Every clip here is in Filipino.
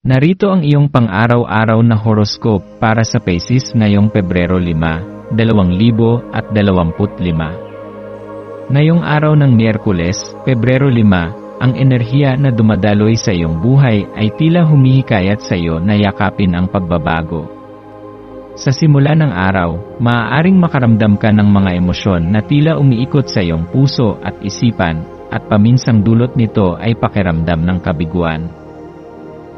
Narito ang iyong pang-araw-araw na horoscope para sa Pisces ngayong Pebrero 5, 2025. Ngayong araw ng Miyerkules, Pebrero 5, ang enerhiya na dumadaloy sa iyong buhay ay tila humihikayat sa iyo na yakapin ang pagbabago. Sa simula ng araw, maaaring makaramdam ka ng mga emosyon na tila umiikot sa iyong puso at isipan, at paminsang dulot nito ay pakiramdam ng kabiguan.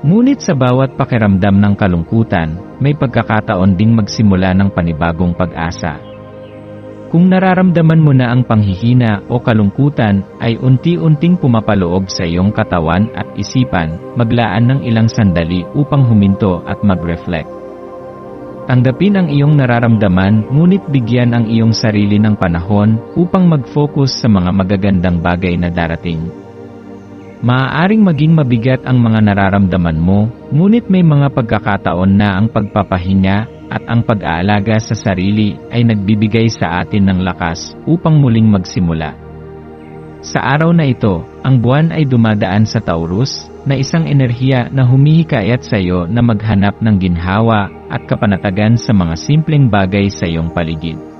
Ngunit sa bawat pakiramdam ng kalungkutan, may pagkakataon ding magsimula ng panibagong pag-asa. Kung nararamdaman mo na ang panghihina o kalungkutan ay unti-unting pumapaloob sa iyong katawan at isipan, maglaan ng ilang sandali upang huminto at mag-reflect. Tanggapin ang iyong nararamdaman ngunit bigyan ang iyong sarili ng panahon upang mag-focus sa mga magagandang bagay na darating. Maaaring maging mabigat ang mga nararamdaman mo, ngunit may mga pagkakataon na ang pagpapahinga at ang pag-aalaga sa sarili ay nagbibigay sa atin ng lakas upang muling magsimula. Sa araw na ito, ang buwan ay dumadaan sa Taurus, na isang enerhiya na humihikayat sa iyo na maghanap ng ginhawa at kapanatagan sa mga simpleng bagay sa iyong paligid.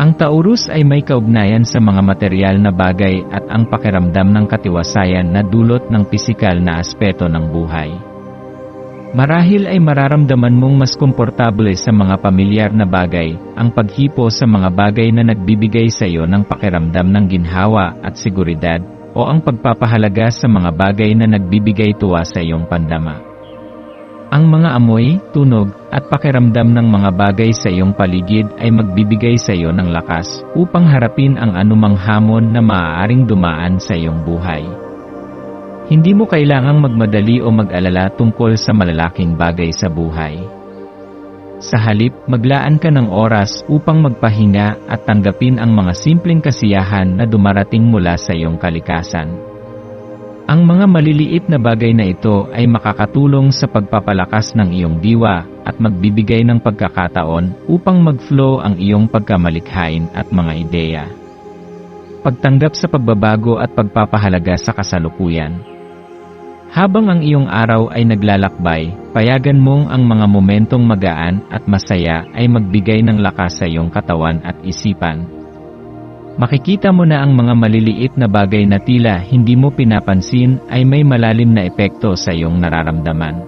Ang Taurus ay may kaugnayan sa mga material na bagay at ang pakiramdam ng katiwasayan na dulot ng pisikal na aspeto ng buhay. Marahil ay mararamdaman mong mas komportable sa mga pamilyar na bagay, ang paghipo sa mga bagay na nagbibigay sa iyo ng pakiramdam ng ginhawa at seguridad, o ang pagpapahalaga sa mga bagay na nagbibigay tuwa sa iyong pandama. Ang mga amoy, tunog, at pakiramdam ng mga bagay sa iyong paligid ay magbibigay sa iyo ng lakas upang harapin ang anumang hamon na maaaring dumaan sa iyong buhay. Hindi mo kailangang magmadali o mag-alala tungkol sa malalaking bagay sa buhay. Sa halip, maglaan ka ng oras upang magpahinga at tanggapin ang mga simpleng kasiyahan na dumarating mula sa iyong kalikasan. Ang mga maliliit na bagay na ito ay makakatulong sa pagpapalakas ng iyong diwa at magbibigay ng pagkakataon upang mag-flow ang iyong pagkamalikhain at mga ideya. Pagtanggap sa pagbabago at pagpapahalaga sa kasalukuyan. Habang ang iyong araw ay naglalakbay, payagan mong ang mga momentong magaan at masaya ay magbigay ng lakas sa iyong katawan at isipan. Makikita mo na ang mga maliliit na bagay na tila hindi mo pinapansin ay may malalim na epekto sa iyong nararamdaman.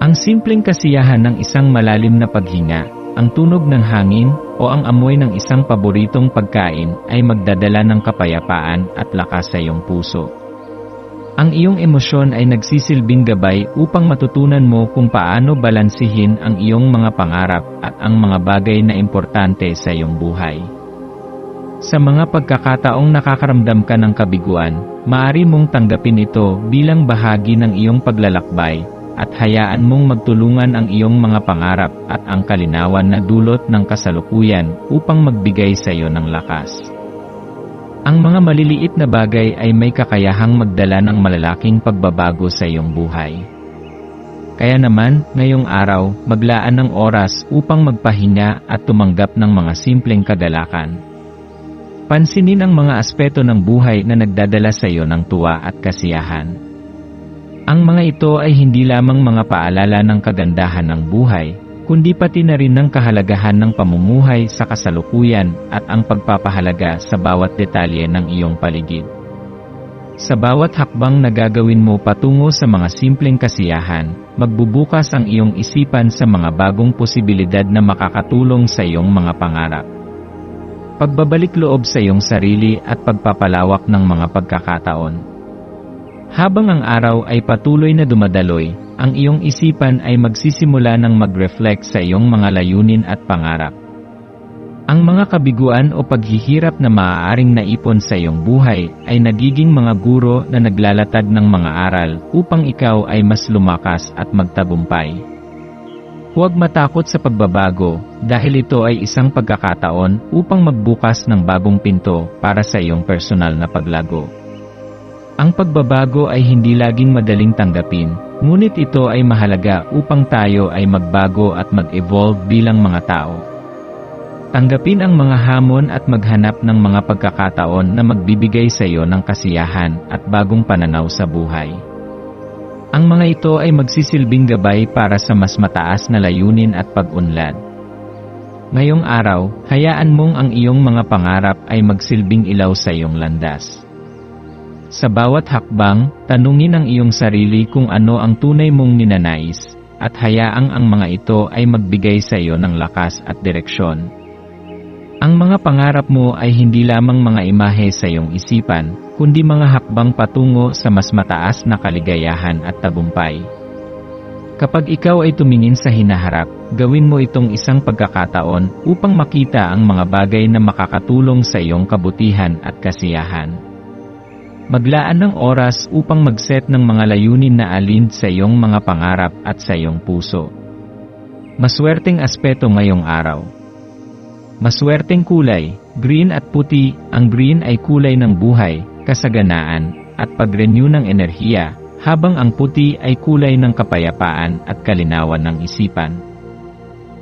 Ang simpleng kasiyahan ng isang malalim na paghinga, ang tunog ng hangin, o ang amoy ng isang paboritong pagkain ay magdadala ng kapayapaan at lakas sa iyong puso. Ang iyong emosyon ay nagsisilbing gabay upang matutunan mo kung paano balansihin ang iyong mga pangarap at ang mga bagay na importante sa iyong buhay. Sa mga pagkakataong nakakaramdam ka ng kabiguan, maaari mong tanggapin ito bilang bahagi ng iyong paglalakbay at hayaan mong magtulungan ang iyong mga pangarap at ang kalinawan na dulot ng kasalukuyan upang magbigay sa iyo ng lakas. Ang mga maliliit na bagay ay may kakayahang magdala ng malalaking pagbabago sa iyong buhay. Kaya naman, ngayong araw, maglaan ng oras upang magpahinga at tumanggap ng mga simpleng kagalakan. Pansinin ang mga aspeto ng buhay na nagdadala sa iyo ng tuwa at kasiyahan. Ang mga ito ay hindi lamang mga paalala ng kagandahan ng buhay, kundi pati na rin ng kahalagahan ng pamumuhay sa kasalukuyan at ang pagpapahalaga sa bawat detalye ng iyong paligid. Sa bawat hakbang na gagawin mo patungo sa mga simpleng kasiyahan, magbubukas ang iyong isipan sa mga bagong posibilidad na makakatulong sa iyong mga pangarap. Pagbabalik loob sa iyong sarili at pagpapalawak ng mga pagkakataon. Habang ang araw ay patuloy na dumadaloy, ang iyong isipan ay magsisimula ng mag-reflect sa iyong mga layunin at pangarap. Ang mga kabiguan o paghihirap na maaaring naipon sa iyong buhay ay nagiging mga guro na naglalatag ng mga aral upang ikaw ay mas lumakas at magtagumpay. Huwag matakot sa pagbabago dahil ito ay isang pagkakataon upang magbukas ng bagong pinto para sa iyong personal na paglago. Ang pagbabago ay hindi laging madaling tanggapin, ngunit ito ay mahalaga upang tayo ay magbago at mag-evolve bilang mga tao. Tanggapin ang mga hamon at maghanap ng mga pagkakataon na magbibigay sa iyo ng kasiyahan at bagong pananaw sa buhay. Ang mga ito ay magsisilbing gabay para sa mas mataas na layunin at pag-unlad. Ngayong araw, hayaan mong ang iyong mga pangarap ay magsilbing ilaw sa iyong landas. Sa bawat hakbang, tanungin ang iyong sarili kung ano ang tunay mong ninanais, at hayaang ang mga ito ay magbigay sa iyo ng lakas at direksyon. Ang mga pangarap mo ay hindi lamang mga imahe sa iyong isipan, kundi mga hakbang patungo sa mas mataas na kaligayahan at tagumpay. Kapag ikaw ay tumingin sa hinaharap, gawin mo itong isang pagkakataon upang makita ang mga bagay na makakatulong sa iyong kabutihan at kasiyahan. Maglaan ng oras upang mag-set ng mga layunin na alin sa iyong mga pangarap at sa iyong puso. Maswerteng aspeto ngayong araw. Maswerteng kulay, green at puti, ang green ay kulay ng buhay, kasaganaan, at pag-renew ng enerhiya, habang ang puti ay kulay ng kapayapaan at kalinawan ng isipan.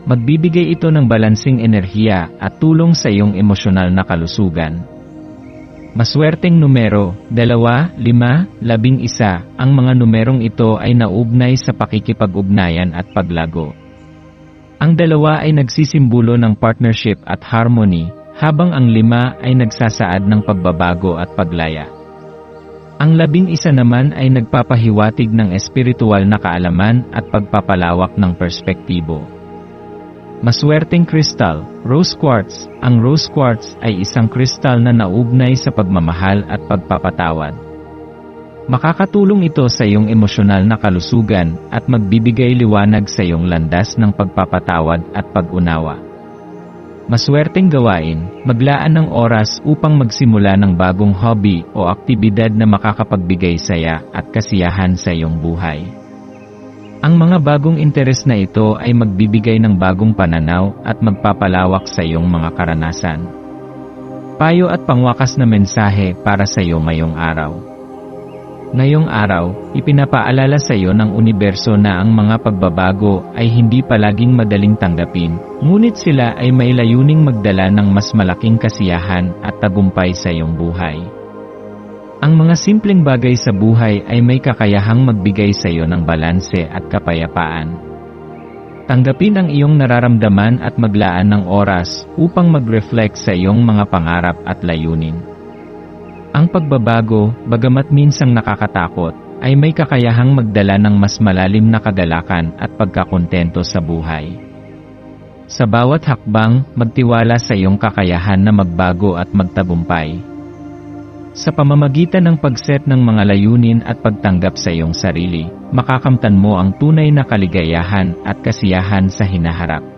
Magbibigay ito ng balansing enerhiya at tulong sa iyong emosyonal na kalusugan. Maswerteng numero, 2, 5, 11, ang mga numerong ito ay naugnay sa pakikipag-ugnayan at paglago. Ang dalawa ay nagsisimbolo ng partnership at harmony, habang ang lima ay nagsasaad ng pagbabago at paglaya. Ang labing isa naman ay nagpapahiwatig ng espiritual na kaalaman at pagpapalawak ng perspektibo. Maswerteng kristal, rose quartz. Ang rose quartz ay isang kristal na naugnay sa pagmamahal at pagpapatawad. Makakatulong ito sa iyong emosyonal na kalusugan at magbibigay liwanag sa iyong landas ng pagpapatawad at pag-unawa. Maswerteng gawain, maglaan ng oras upang magsimula ng bagong hobby o aktibidad na makakapagbigay saya at kasiyahan sa iyong buhay. Ang mga bagong interes na ito ay magbibigay ng bagong pananaw at magpapalawak sa iyong mga karanasan. Payo at pangwakas na mensahe para sa iyo ngayong araw. Ngayong araw, ipinapaalala sa iyo ng universo na ang mga pagbabago ay hindi palaging madaling tanggapin, ngunit sila ay may layuning magdala ng mas malaking kasiyahan at tagumpay sa iyong buhay. Ang mga simpleng bagay sa buhay ay may kakayahang magbigay sa iyo ng balanse at kapayapaan. Tanggapin ang iyong nararamdaman at maglaan ng oras upang mag-reflect sa iyong mga pangarap at layunin. Ang pagbabago, bagamat minsang nakakatakot, ay may kakayahang magdala ng mas malalim na kagalakan at pagkakontento sa buhay. Sa bawat hakbang, magtiwala sa iyong kakayahan na magbago at magtagumpay. Sa pamamagitan ng pagset ng mga layunin at pagtanggap sa iyong sarili, makakamtan mo ang tunay na kaligayahan at kasiyahan sa hinaharap.